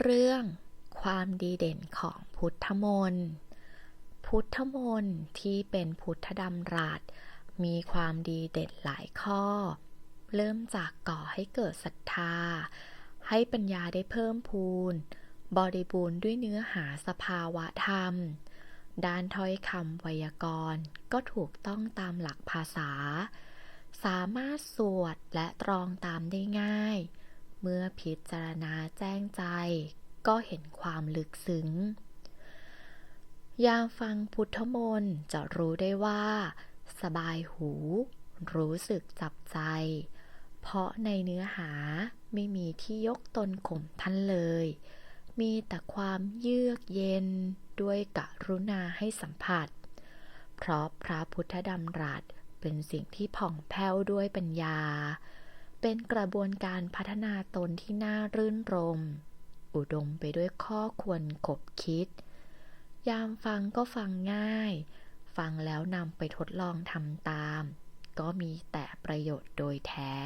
เรื่องความดีเด่นของพุทธมนต์ พุทธมนต์ที่เป็นพุทธดำรัสมีความดีเด่นหลายข้อ เริ่มจากก่อให้เกิดศรัทธา ให้ปัญญาได้เพิ่มพูน บริบูรณ์ด้วยเนื้อหาสภาวะธรรม ด้านถ้อยคำไวยากรณ์ก็ถูกต้องตามหลักภาษา สามารถสวดและตรองตามได้ง่าย เมื่อพิจารณาแจ้งใจ ก็เห็นความลึกซึ้ง ยามฟังพุทธมนต์จะรู้ได้ว่า สบายหู รู้สึกจับใจ เพราะในเนื้อหาไม่มีที่ยกตนข่มท่านเลย มีแต่ความเยือกเย็นด้วยกรุณาให้สัมผัส เพราะพระพุทธดำรัสเป็นสิ่งที่ผ่องแผ้วด้วยปัญญา เป็นกระบวนการพัฒนาตนที่น่ารื่นรม อุดมไปด้วยข้อควรขบคิด ยามฟังก็ฟังง่าย ฟังแล้วนำไปทดลองทำตาม ก็มีแต่ประโยชน์โดยแท้